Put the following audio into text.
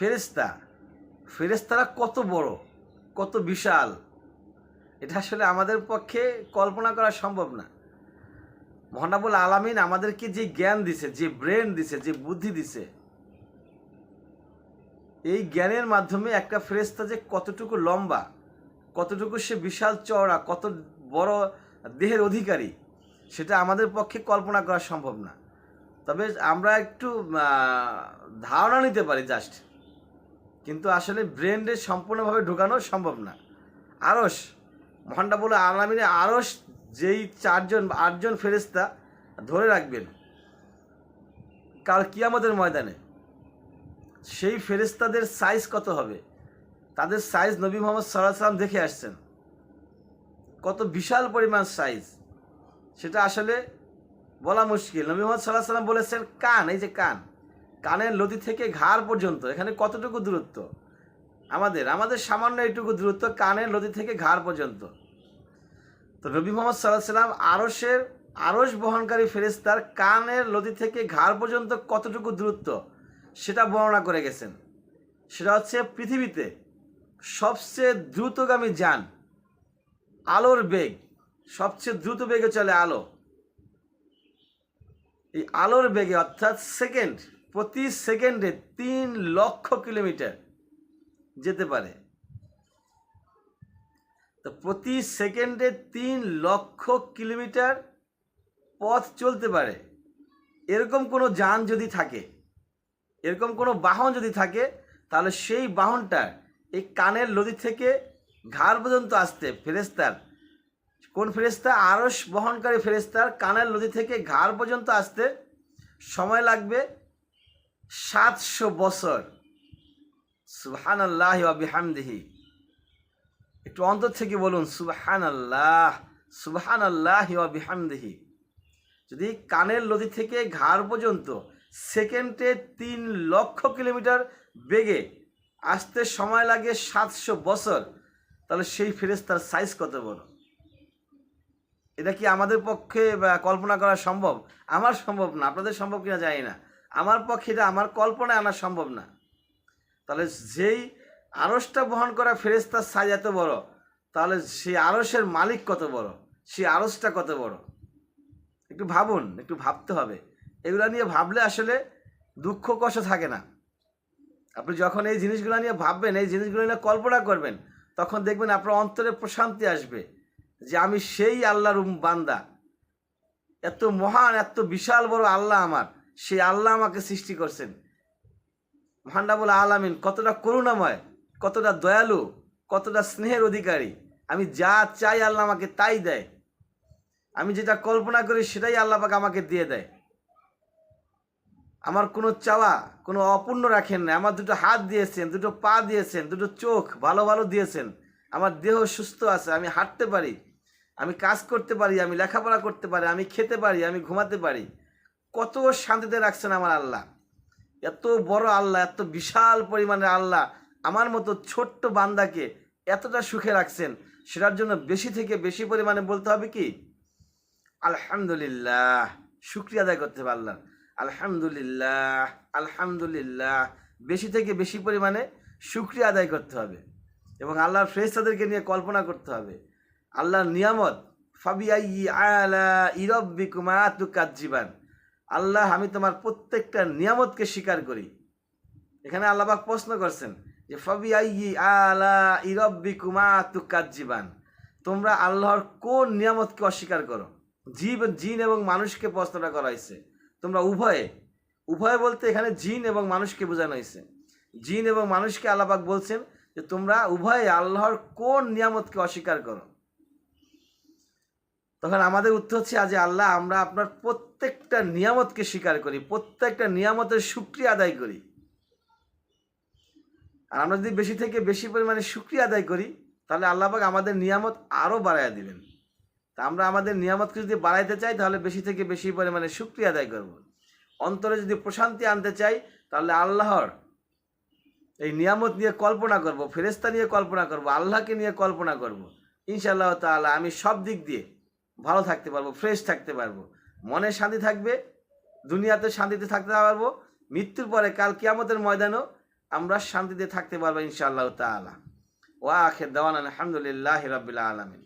ফেরেস্তা ফেরেস্তারা কত বড়, কত বিশাল। এটা আসলে আমাদের পক্ষে কল্পনা করা সম্ভব না। মহানাবুল আলামিন আমাদেরকে যে জ্ঞান দিছে, যে ব্রেন দিছে, যে বুদ্ধি দিছে, এই জ্ঞানের মাধ্যমে একটা ফেরেস্তা যে কতটুকু লম্বা, কতটুকু সে বিশাল চওড়া, কত বড় দেহের অধিকারী, সেটা আমাদের পক্ষে কল্পনা করা সম্ভব না। তবে আমরা একটু ধারণা নিতে পারি জাস্ট কিন্তু আসলে ব্রেন্ডে সম্পূর্ণভাবে ঢোকানো সম্ভব না। আরস মহানটা বলে আলামিনে আরস যেই চারজন আটজন ফেরেস্তা ধরে রাখবেন, কাল কিয়ামতের ময়দানে সেই ফেরেস্তাদের সাইজ কত হবে? তাদের সাইজ নবী মোহাম্মদ সাল্লাহ সাল্লাম দেখে আসছেন। কত বিশাল পরিমাণ সাইজ সেটা আসলে বলা মুশকিল। নবী মোহাম্মদ সাল্লাহ সাল্লাম বলেছেন, কান, এই যে কান। কানের লতি থেকে ঘাড় পর্যন্ত, এখানে কতটুকু দূরত্ব? আমাদের আমাদের সামান্য এইটুকু দূরত্ব কানের লতি থেকে ঘাড় পর্যন্ত। তো নবী মোহাম্মদ সাল্লাহ সাল্লাম আরসের আরস বহনকারী ফেরেস্তার কানের লতি থেকে ঘাড় পর্যন্ত কতটুকু দূরত্ব? সেটা বর্ণনা করে গেছেন। সেটা হচ্ছে পৃথিবীতে সবচেয়ে দ্রুতগামী যান, আলোর বেগ। সবচেয়ে দ্রুত বেগে চলে আলো। এই আলোর বেগে অর্থাৎ সেকেন্ড প্রতি সেকেন্ডে তিন লক্ষ কিলোমিটার যেতে পারে। তো প্রতি সেকেন্ডে তিন লক্ষ কিলোমিটার পথ চলতে পারে। এরকম কোনো যান যদি থাকে, এরকম কোনো বাহন যদি থাকে, তাহলে সেই বাহনটা এই কানের লদি থেকে ঘাড় পর্যন্ত আসতে ফেরেস্তার কোন ফেরেস্তা আরস বহনকারী ফেরেস্তার কানের লদি থেকে ঘাড় পর্যন্ত আসতে সময় লাগবে সাতশো বছর। সুবহান আল্লাহ বিহামদিহি। একটু অন্তর থেকে বলুন সুবহান আল্লাহ সুবহান আল্লাহ বিহামদিহি। যদি কানের লদি থেকে ঘাড় পর্যন্ত সেকেন্ডে তিন লক্ষ কিলোমিটার বেগে আসতে সময় লাগে সাতশো বছর, তাহলে সেই ফেরেস্তার সাইজ কত বড়? এটা কি আমাদের পক্ষে কল্পনা করা সম্ভব? আমার সম্ভব না, আপনাদের সম্ভব কিনা জানি না। আমার পক্ষে এটা আমার কল্পনায় আনা সম্ভব না। তাহলে যেই আড়সটা বহন করা ফেরেস্তার সাইজ এত বড়, তাহলে সেই আড়সের মালিক কত বড়? সেই আড়সটা কত বড়? একটু ভাবুন, একটু ভাবতে হবে। এগুলো নিয়ে ভাবলে আসলে দুঃখ কষ্ট থাকে না। আপনি যখন এই জিনিসগুলো নিয়ে ভাববেন, এই জিনিসগুলো নিয়ে কল্পনা করবেন, তখন দেখবেন আপনার অন্তরে প্রশান্তি আসবে যে আমি সেই আল্লাহর বান্দা। এত মহান, এত বিশাল বড় আল্লাহ আমার। সেই আল্লাহ আমাকে সৃষ্টি করছেন। মহান্ডাবুল আলামিন কতটা করুণাময়, কতটা দয়ালু, কতটা স্নেহের অধিকারী। আমি যা চাই আল্লাহ আমাকে তাই দেয়। আমি যেটা কল্পনা করি সেটাই আল্লাহ পাক আমাকে দিয়ে দেয়। আমার কোনো চাওয়া, কোনো অপূর্ণ রাখেন না আমার দুটো হাত দিয়েছেন, দুটো পা দিয়েছেন, দুটো চোখ ভালো ভালো দিয়েছেন। আমার দেহ সুস্থ আছে, আমি হাঁটতে পারি। আমি কাজ করতে পারি, আমি লেখাপড়া করতে পারি, আমি খেতে পারি, আমি ঘুমাতে পারি। কত শান্তিতে রাখছেন আমার আল্লাহ। এত বড় আল্লাহ, এত বিশাল পরিমাণের আল্লাহ আমার মতো ছোট্ট বান্দাকে এতটা সুখে রাখছেন, সেটার জন্য বেশি থেকে বেশি পরিমাণে বলতে হবে কি? আলহামদুলিল্লাহ, শুক্রিয়া আদায় করতে পারলাম আলহামদুলিল্লাহ আলহামদুলিল্লাহ, বেশি থেকে বেশি পরিমাণে শুক্রিয়া আদায় করতে হবে। এবং আল্লাহর ফ্রেস্তাদেরকে নিয়ে কল্পনা করতে হবে। আল্লাহর নিয়ামত ফাবিআই আলা ইরব্বিকুমা তুকাজ্জিবান আল্লাহ, আমি তোমার প্রত্যেকটা নিয়ামতকে স্বীকার করি। এখানে আল্লাহবাক প্রশ্ন করছেন যে ফবি আই আলা ইরব্বিকুমা তুকাজ্জিবান? তোমরা আল্লাহর কোন নিয়ামতকে অস্বীকার করো? জীব, জিন এবং মানুষকে প্রশ্নটা করা হয়েছে। তোমরা উভয়ে উভয়ে বলতে এখানে জিন এবং মানুষকে বোঝানো হয়েছে। জিন এবং মানুষকে আল্লাপাক বলছেন যে, তোমরা উভয়ে আল্লাহর কোন নিয়ামতকে অস্বীকার করো? তখন আমাদের উত্তর হচ্ছে, আজ আল্লাহ আমরা আপনার প্রত্যেকটা নিয়ামতকে স্বীকার করি, প্রত্যেকটা নিয়ামতের সুক্রিয়া আদায় করি। আর আমরা যদি বেশি থেকে বেশি পরিমাণে সুক্রিয়া আদায় করি, তাহলে আল্লাহবাক আমাদের নিয়ামত আরও বাড়াইয়া দিবেন। তা আমরা আমাদের নিয়ামতকে যদি বাড়াইতে চাই, তাহলে বেশি থেকে বেশি পরিমাণে সুক্রিয়া আদায় করব। অন্তরে যদি প্রশান্তি আনতে চাই, তাহলে আল্লাহর এই নিয়ামত নিয়ে কল্পনা করব ফেরেস্তা নিয়ে কল্পনা করব, আল্লাহকে নিয়ে কল্পনা করব। ইনশাআল্লাহ তাআলা আমি সব দিক দিয়ে ভালো থাকতে পারব ফ্রেশ থাকতে পারব। মনে শান্তি থাকবে, দুনিয়াতে শান্তিতে থাকতে পারব। মৃত্যুর পরে কাল কিয়ামতের ময়দানও আমরা শান্তিতে থাকতে পারব ইনশাআল্লাহ তালা ওয়া আখের দেওয়ান আলহামদুলিল্লাহ রবিল্লা আলামিন।